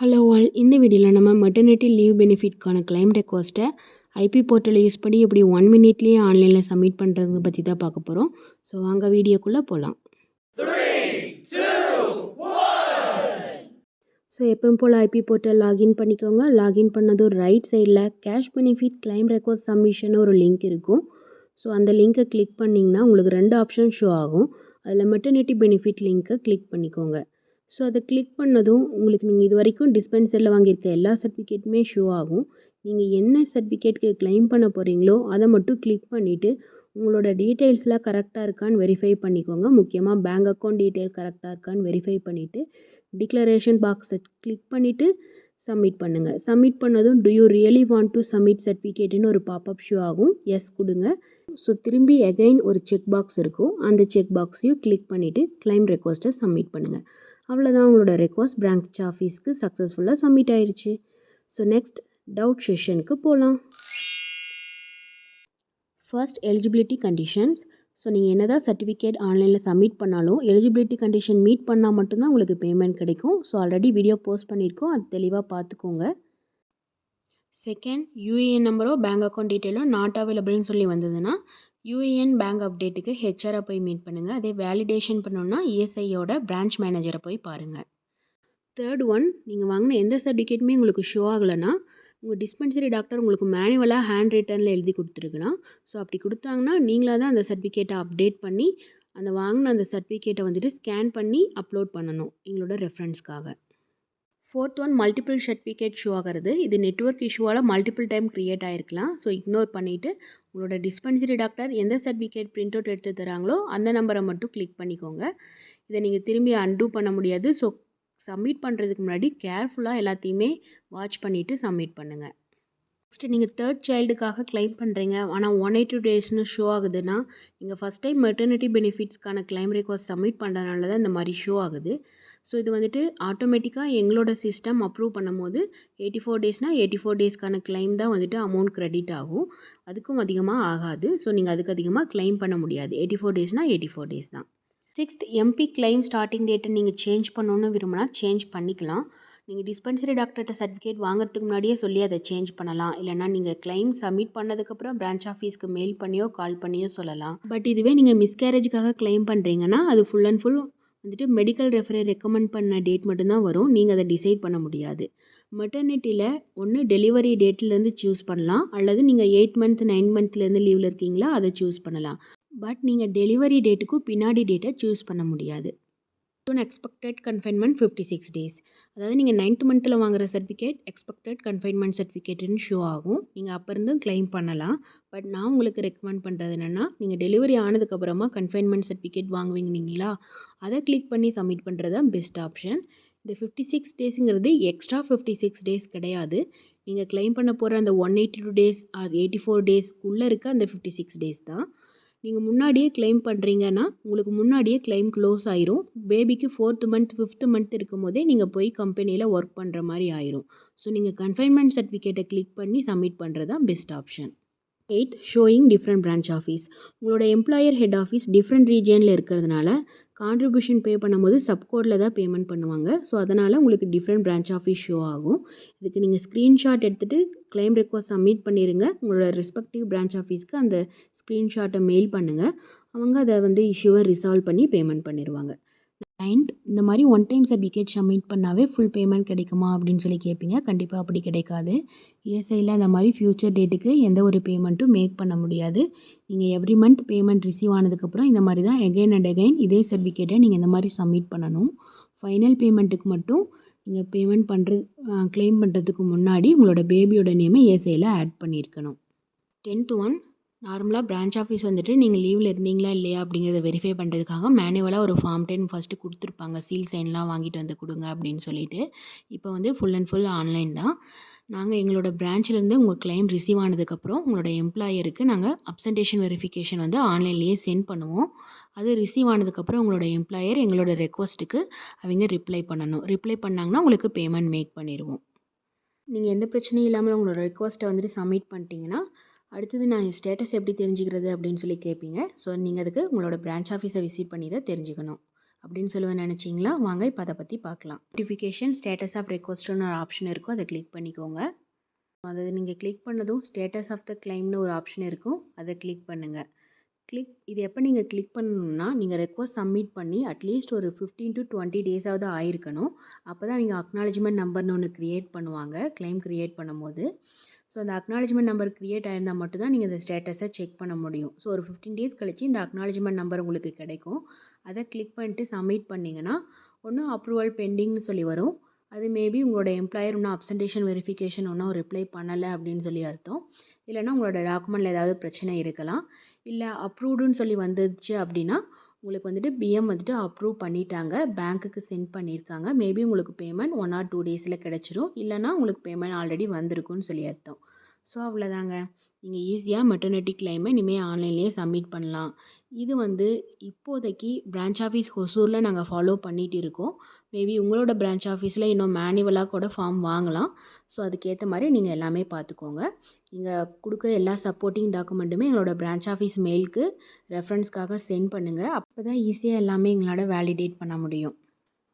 Hello all இந்த வீடியோவில் நம்ம மெட்டர்னிட்டி லீவ் பெனிஃபிட்கான கிளைம் ரெக்வஸ்ட்டை ஐபி போர்ட்டலை யூஸ் பண்ணி எப்படி ஒன் மினிட்லேயே ஆன்லைனில் சப்மிட் பண்ணுறது பற்றி தான் பார்க்க போகிறோம் ஸோ வாங்க வீடியோக்குள்ளே போகலாம் ஸோ எப்பவும் போல் ஐபி போர்ட்டல் லாகின் பண்ணிக்கோங்க. லாகின் பண்ணதும் ரைட் சைடில் cash benefit claim request submission ஒரு லிங்க் இருக்கும். ஸோ அந்த லிங்க்கை கிளிக் பண்ணிங்கன்னா உங்களுக்கு ரெண்டு ஆப்ஷன் ஷோ ஆகும். அதில் மெட்டர்னிட்டி பெனிஃபிட் லிங்க்கை கிளிக் பண்ணிக்கோங்க. ஸோ அதை கிளிக் பண்ணதும் உங்களுக்கு நீங்கள் இது வரைக்கும் டிஸ்பென்சரில் வாங்கியிருக்க எல்லா சர்டிஃபிகேட்டுமே ஷோ ஆகும். நீங்கள் என்ன சர்டிஃபிகேட்க்கு க்ளைம் பண்ண போகிறீங்களோ அதை மட்டும் கிளிக் பண்ணிவிட்டு உங்களோட டீட்டெயில்ஸ்லாம் கரெக்டாக இருக்கான்னு வெரிஃபை பண்ணிக்கோங்க. முக்கியமாக பேங்க் அக்கௌண்ட் டீட்டெயில் கரெக்டாக இருக்கான்னு வெரிஃபை பண்ணிவிட்டு டிக்ளரேஷன் பாக்ஸை கிளிக் பண்ணிவிட்டு சப்மிட் பண்ணுங்கள் சப்மிட் பண்ணதும் do you really want to submit சர்டிஃபிகேட்டுன்னு ஒரு பாப்அப் ஷோ ஆகும். எஸ் கொடுங்க. ஸோ திரும்பி அகைன் ஒரு செக் பாக்ஸ் இருக்கும். அந்த செக் பாக்ஸையும் கிளிக் பண்ணிவிட்டு கிளைம் ரெக்வஸ்ட்டை சப்மிட் பண்ணுங்கள் அவ்வளோதான் உங்களோட ரெக்வஸ்ட் பிரான்ச் ஆஃபீஸ்க்கு சக்ஸஸ்ஃபுல்லாக சப்மிட் ஆயிடுச்சு ஸோ நெக்ஸ்ட் டவுட் செஷனுக்கு போகலாம் ஃபர்ஸ்ட் எலிஜிபிலிட்டி கண்டிஷன்ஸ் ஸோ நீங்கள் என்ன தான் சர்டிஃபிகேட் ஆன்லைனில் சப்மிட் பண்ணாலும் எலிஜிபிலிட்டி கண்டிஷன் மீட் பண்ணால் மட்டும்தான் உங்களுக்கு பேமெண்ட் கிடைக்கும். ஸோ ஆல்ரெடி வீடியோ போஸ்ட் பண்ணியிருக்கோம். அது தெளிவாக பார்த்துக்கோங்க. செகண்ட் யூஏஎன் நம்பரோ பேங்க் அக்கௌண்ட் டீட்டெயிலோ நாட் அவைலபிள்னு சொல்லி வந்ததுன்னா யூஏஎன் பேங்க் அப்டேட்டுக்கு ஹெச்ஆரை போய் மீட் பண்ணுங்கள் அதே வேலிடேஷன் பண்ணணுன்னா இஎஸ்ஐயோட பிரான்ச் மேனேஜரை போய் பாருங்கள் தேர்ட் ஒன் நீங்கள் வாங்கின எந்த சர்டிஃபிகேட்டுமே உங்களுக்கு ஷோ ஆகலைன்னா உங்கள் டிஸ்பென்சரி டாக்டர் உங்களுக்கு மேனுவலாக ஹேண்ட் ரிட்டனில் எழுதி கொடுத்துருக்கலாம். ஸோ அப்படி கொடுத்தாங்கன்னா நீங்களாக தான் அந்த சர்டிஃபிகேட்டை அப்டேட் பண்ணி அந்த வாங்கின அந்த சர்டிஃபிகேட்டை வந்துட்டு ஸ்கேன் பண்ணி அப்லோட் பண்ணணும் எங்களோட ரெஃபரன்ஸ்க்காக fourth one multiple certificate show ஆகிறது. இது நெட்ஒர்க் இஷ்யூவால் மல்டிபிள் டைம் க்ரியேட் ஆகிருக்கலாம் ஸோ இக்னோர் பண்ணிவிட்டு உங்களோட டிஸ்பென்சரி டாக்டர் எந்த சர்டிஃபிகேட் பிரிண்ட் அவுட் எடுத்து தராங்களோ அந்த நம்பரை மட்டும் கிளிக் பண்ணிக்கோங்க. இதை நீங்கள் திரும்பி அன்டூ பண்ண முடியாது. ஸோ சப்மிட் பண்ணுறதுக்கு முன்னாடி கேர்ஃபுல்லாக எல்லாத்தையுமே வாட்ச் பண்ணிவிட்டு சப்மிட் பண்ணுங்கள் நெக்ஸ்ட்டு நீங்கள் தேர்ட் சைல்டுக்காக கிளைம் பண்ணுறீங்க ஆனால் ஒன் எயிட்டி டேஸ்னு ஷோ ஆகுதுன்னா நீங்கள் ஃபஸ்ட் டைம் மெட்டர்னிட்டி பெனிஃபிட்ஸ்க்கான கிளைம் ரெக்வஸ்ட் சப்மிட் பண்ணுறதுனால தான் இந்த மாதிரி ஷோ ஆகுது. ஸோ இது வந்துட்டு ஆட்டோமேட்டிக்காக எங்களோட சிஸ்டம் அப்ரூவ் பண்ணும்போது எயிட்டி ஃபோர் டேஸ்னால் எயிட்டி ஃபோர் டேஸ்க்கான கிளைம் தான் வந்துட்டு அமௌண்ட் க்ரெடிட் ஆகும். அதுக்கும் அதிகமாக ஆகாது. ஸோ நீங்கள் அதுக்கு அதிகமாக கிளைம் பண்ண முடியாது. எயிட்டி ஃபோர் டேஸ்னால் எயிட்டி ஃபோர் டேஸ் தான் சிக்ஸ்த் எம்பி கிளைம் ஸ்டார்டிங் டேட்டை நீங்கள் சேஞ்ச் பண்ணணுன்னு விரும்பினா சேஞ்ச் பண்ணிக்கலாம். நீங்கள் டிஸ்பென்சரி டாக்டர்கிட்ட சர்டிஃபிகேட் வாங்குறதுக்கு முன்னாடியே சொல்லி அதை சேஞ்ச் பண்ணலாம். இல்லைனா நீங்கள் கிளைம் சப்மிட் பண்ணதுக்கப்புறம் பிரான்ச் ஆஃபீஸ்க்கு மெயில் பண்ணியோ கால் பண்ணியோ சொல்லலாம். பட் இதுவே நீங்கள் மிஸ்கேரேஜுக்காக கிளைம் பண்ணுறீங்கன்னா அது ஃபுல் அண்ட் ஃபுல் வந்துட்டு மெடிக்கல் ரெஃபரை ரெக்கமெண்ட் பண்ண டேட் மட்டும்தான் வரும். நீங்கள் அதை டிசைட் பண்ண முடியாது. மெட்டர்னிட்டியில் ஒன்று டெலிவரி டேட்லேருந்து சூஸ் பண்ணலாம். அல்லது நீங்கள் எயிட் மந்த் நைன் மந்த்லேருந்து லீவில் இருக்கீங்களா அதை சூஸ் பண்ணலாம். பட் நீங்கள் டெலிவரி டேட்டுக்கும் பின்னாடி டேட்டை சூஸ் பண்ண முடியாது. One expected confinement fifty six days அதாவது நீங்கள் நைன்த் மந்த்தில் வாங்குற சர்டிஃபிகேட் எக்ஸ்பெக்டட் கன்ஃபைன்மெண்ட் சர்டிஃபிகேட்டுன்னு ஷோ ஆகும். நீங்கள் அப்போ இருந்தும் கிளைம் பண்ணலாம். பட் நான் உங்களுக்கு ரெக்கமெண்ட் பண்ணுறது என்னென்னா நீங்கள் டெலிவரி ஆனதுக்கப்புறமா கன்ஃபைன்மெண்ட் சர்டிஃபிகேட் வாங்குவீங்களா அதை கிளிக் பண்ணி சப்மிட் பண்ணுறது தான் பெஸ்ட் ஆப்ஷன் இந்த ஃபிஃப்டி சிக்ஸ் டேஸுங்கிறது எக்ஸ்ட்ரா ஃபிஃப்டி சிக்ஸ் டேஸ் கிடையாது. நீங்கள் கிளைம் பண்ண போகிற அந்த one eighty two days or eighty four டேஸ்க்குள்ளே இருக்க அந்த ஃபிஃப்டி சிக்ஸ் டேஸ் தான். நீங்கள் முன்னாடியே கிளைம் பண்ணுறீங்கன்னா உங்களுக்கு முன்னாடியே கிளைம் க்ளோஸ் ஆயிரும். பேபிக்கு ஃபோர்த்து மந்த் ஃபிஃப்த்து மந்த் இருக்கும் போதே நீங்கள் போய் கம்பெனியில் ஒர்க் பண்ணுற மாதிரி ஆயிரும். ஸோ நீங்கள் கன்ஃபைன்மெண்ட் சர்டிஃபிகேட்டை கிளிக் பண்ணி சப்மிட் பண்ணுறது தான் best option eight showing different branch office உங்களோட எம்ப்ளாயர் ஹெட் ஆஃபீஸ் டிஃப்ரெண்ட் ரீஜியனில் இருக்கிறதுனால கான்ட்ரிபியூஷன் பே பண்ணும்போது சப்கோடில் தான் பேமெண்ட் பண்ணுவாங்க. ஸோ அதனால் உங்களுக்கு டிஃப்ரெண்ட் பிரான்ச் ஆஃபீஸ் ஷோ ஆகும். இதுக்கு நீங்கள் ஸ்க்ரீன்ஷாட் எடுத்துகிட்டு கிளைம் ரெக்வஸ்ட் சப்மிட் பண்ணிடுங்க உங்களோட ரெஸ்பெக்டிவ் பிரான்ச் ஆஃபீஸ்க்கு அந்த ஸ்க்ரீன்ஷாட்டை மெயில் பண்ணுங்கள் அவங்க அதை வந்து இஷ்யூவை ரிசால்வ் பண்ணி பேமெண்ட் பண்ணிடுவாங்க அண்ட் இந்த மாதிரி ஒன் டைம் சர்டிஃபிகேட் சப்மிட் பண்ணாவே ஃபுல் பேமெண்ட் கிடைக்குமா அப்படின்னு சொல்லி கேட்பீங்க கண்டிப்பாக அப்படி கிடைக்காது. இஎஸ்ஐயில் அந்த மாதிரி ஃப்யூச்சர் டேட்டுக்கு எந்த ஒரு பேமெண்ட்டும் மேக் பண்ண முடியாது. நீங்கள் எவ்ரி மந்த் பேமெண்ட் ரிசீவ் ஆனதுக்கப்புறம் இந்த மாதிரி தான் எகைன் அண்ட் எகைன் இதே சர்டிஃபிகேட்டை நீங்கள் இந்த மாதிரி சப்மிட் பண்ணணும். ஃபைனல் பேமெண்ட்டுக்கு மட்டும் நீங்கள் பேமெண்ட் பண்ணுறது க்ளைம் பண்ணுறதுக்கு முன்னாடி உங்களோட பேபியோட நேமை இஎஸ்ஐயில் ஆட் பண்ணியிருக்கணும் டென்த் ஒன் நார்மலாக பிரான்ச் ஆஃபீஸ் வந்துட்டு நீங்கள் லீவில் இருந்தீங்களா இல்லையா அப்படிங்கிறத வெரிஃபை பண்ணுறதுக்காக மேனுவலாக ஒரு ஃபார்ம் டென் ஃபஸ்ட்டு கொடுத்துருப்பாங்க. சீல் சைன்லாம் வாங்கிட்டு வந்து கொடுங்க அப்படின்னு சொல்லிட்டு. இப்போ வந்து ஃபுல் அண்ட் ஃபுல் ஆன்லைன் தான். நாங்கள் எங்களோட பிரான்ச்சிலேருந்து உங்கள் கிளைம் ரிசீவ் ஆனதுக்கப்புறம் உங்களோட எம்ப்ளாயருக்கு நாங்கள் அப்சன்டேஷன் வெரிஃபிகேஷன் வந்து ஆன்லைன்லேயே சென்ட் பண்ணுவோம். அது ரிசீவ் ஆனதுக்கப்புறம் உங்களோட எம்ப்ளாயர் எங்களோட ரெக்வஸ்ட்டுக்கு அவங்க ரிப்ளை பண்ணணும். ரிப்ளை பண்ணாங்கன்னா உங்களுக்கு பேமெண்ட் மேக் பண்ணிடுவோம். நீங்கள் எந்த பிரச்சனையும் இல்லாமல் உங்களோட ரெக்வஸ்ட்டை வந்துட்டு சப்மிட் பண்ணிட்டீங்கன்னா அடுத்தது நான் என் ஸ்டேட்டஸ் எப்படி தெரிஞ்சுக்கிறது அப்படின்னு சொல்லி கேட்பீங்க ஸோ நீங்கள் அதுக்கு உங்களோட பிரான்ச் ஆஃபீஸை விசிட் பண்ணி தான் தெரிஞ்சுக்கணும். அப்படின்னு சொல்லுவேன் நினச்சிங்களா? வாங்க இப்போ அதை பற்றி பார்க்கலாம் நோட்டிஃபிகேஷன் ஸ்டேட்டஸ் ஆஃப் ரெக்வஸ்ட்டுன்னு ஒரு ஆப்ஷன் இருக்கும். அதை கிளிக் பண்ணிக்கோங்க. அதை நீங்கள் கிளிக் பண்ணதும் ஸ்டேட்டஸ் ஆஃப் த கிளைம்னு ஒரு ஆப்ஷன் இருக்கும். அதை கிளிக் பண்ணுங்கள் கிளிக் இது எப்போ நீங்கள் கிளிக் பண்ணணும்னா நீங்கள் ரெக்வஸ்ட் சப்மிட் பண்ணி அட்லீஸ்ட் ஒரு ஃபிஃப்டீன் டு டுவெண்ட்டி டேஸாவது ஆயிருக்கணும். அப்போ தான் அவங்க அக்னாலஜ்மெண்ட் நம்பர்னு ஒன்று க்ரியேட் பண்ணுவாங்க. கிளைம் க்ரியேட் பண்ணும்போது. ஸோ அந்த அக்னாலஜ்மெண்ட் நம்பர் க்ரியேட் ஆயிருந்தால் மட்டும் தான் நீங்கள் இந்த ஸ்டேட்டஸை செக் பண்ண முடியும். ஸோ ஒரு ஃபிஃப்டீன் டேஸ் கழிச்சு இந்த அக்னாலஜ்மெண்ட் நம்பர் உங்களுக்கு கிடைக்கும். அதை கிளிக் பண்ணிட்டு சப்மிட் பண்ணிங்கன்னா ஒன்றும் அப்ரூவல் பெண்டிங்னு சொல்லி வரும். அது மேபி உங்களோட எம்ப்ளாயர் இன்னும் அப்சன்டேஷன் வெரிஃபிகேஷன் ஒன்றும் ரிப்ளை பண்ணலை அப்படின்னு சொல்லி அர்த்தம். இல்லைனா உங்களோட டாக்குமெண்ட்டில் ஏதாவது பிரச்சனை இருக்கலாம். இல்லை அப்ரூவ்டுன்னு சொல்லி வந்துச்சு அப்படின்னா உங்களுக்கு வந்துட்டு பிஎம் வந்துட்டு அப்ரூவ் பண்ணிட்டாங்க. பேங்க்குக்கு சென்ட் பண்ணியிருக்காங்க மேபி உங்களுக்கு பேமெண்ட் ஒன் ஆர் டூ டேஸில் கிடச்சிரும். இல்லைனா உங்களுக்கு பேமெண்ட் ஆல்ரெடி வந்திருக்குன்னு சொல்லி அர்த்தம். ஸோ அவ்வளோதாங்க. நீங்கள் ஈஸியாக மெட்டர்னிட்டி கிளைமை இனிமேல் ஆன்லைன்லேயே சப்மிட் பண்ணலாம். இது வந்து இப்போதைக்கு பிரான்ச் ஆஃபீஸ் ஹொசூரில் நாங்கள் ஃபாலோ பண்ணிகிட்டு இருக்கோம். மேபி உங்களோட பிரான்ச் ஆஃபீஸில் இன்னும் மேனுவலாக கூட ஃபார்ம் வாங்கலாம். ஸோ அதுக்கேற்ற மாதிரி நீங்கள் எல்லாமே பார்த்துக்கோங்க. நீங்கள் கொடுக்குற எல்லா சப்போர்ட்டிங் டாக்குமெண்ட்டுமே எங்களோட பிரான்ச் ஆஃபீஸ் மெயிலுக்கு ரெஃபரன்ஸ்க்காக சென்ட் பண்ணுங்கள் அப்போ தான் ஈஸியாக எல்லாமே எங்களால் வேலிடேட் பண்ண முடியும்.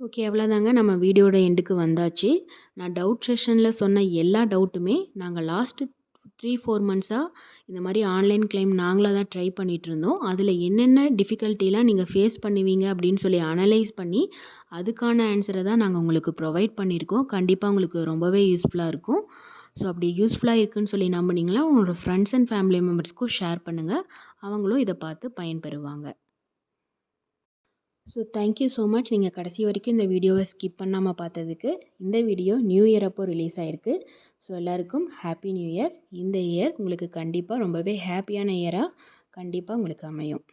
ஓகே அவ்வளோதாங்க. நம்ம வீடியோட எண்டுக்கு வந்தாச்சு. நான் டவுட் செஷனில் சொன்ன எல்லா டவுட்டுமே நாங்கள் லாஸ்ட்டு த்ரீ ஃபோர் மந்த்ஸாக இந்த மாதிரி ஆன்லைன் கிளைம் நாங்களாக தான் ட்ரை பண்ணிகிட்டு இருந்தோம். அதில் என்னென்ன டிஃபிகல்ட்டிலாம் நீங்கள் ஃபேஸ் பண்ணுவீங்க அப்படின்னு சொல்லி அனலைஸ் பண்ணி அதுக்கான ஆன்சரை தான் நாங்கள் உங்களுக்கு ப்ரொவைட் பண்ணியிருக்கோம். கண்டிப்பாக உங்களுக்கு ரொம்பவே யூஸ்ஃபுல்லாக இருக்கும். ஸோ அப்படி யூஸ்ஃபுல்லாக இருக்குன்னு சொல்லி நம்பினீங்களா உங்களோட ஃப்ரெண்ட்ஸ் அண்ட் ஃபேமிலி மெம்பர்ஸ்க்கும் ஷேர் பண்ணுங்கள் அவங்களும் இதை பார்த்து பயன்பெறுவாங்க. So thank you so much நீங்கள் கடைசி வரைக்கும் இந்த வீடியோவை ஸ்கிப் பண்ணாமல் பார்த்ததுக்கு இந்த வீடியோ நியூ இயர் அப்போ ரிலீஸ் ஆகிருக்கு ஸோ எல்லாருக்கும் ஹாப்பி நியூ இயர் இந்த இயர் உங்களுக்கு கண்டிப்பாக ரொம்பவே ஹாப்பியான இயராக கண்டிப்பாக உங்களுக்கு அமையும்.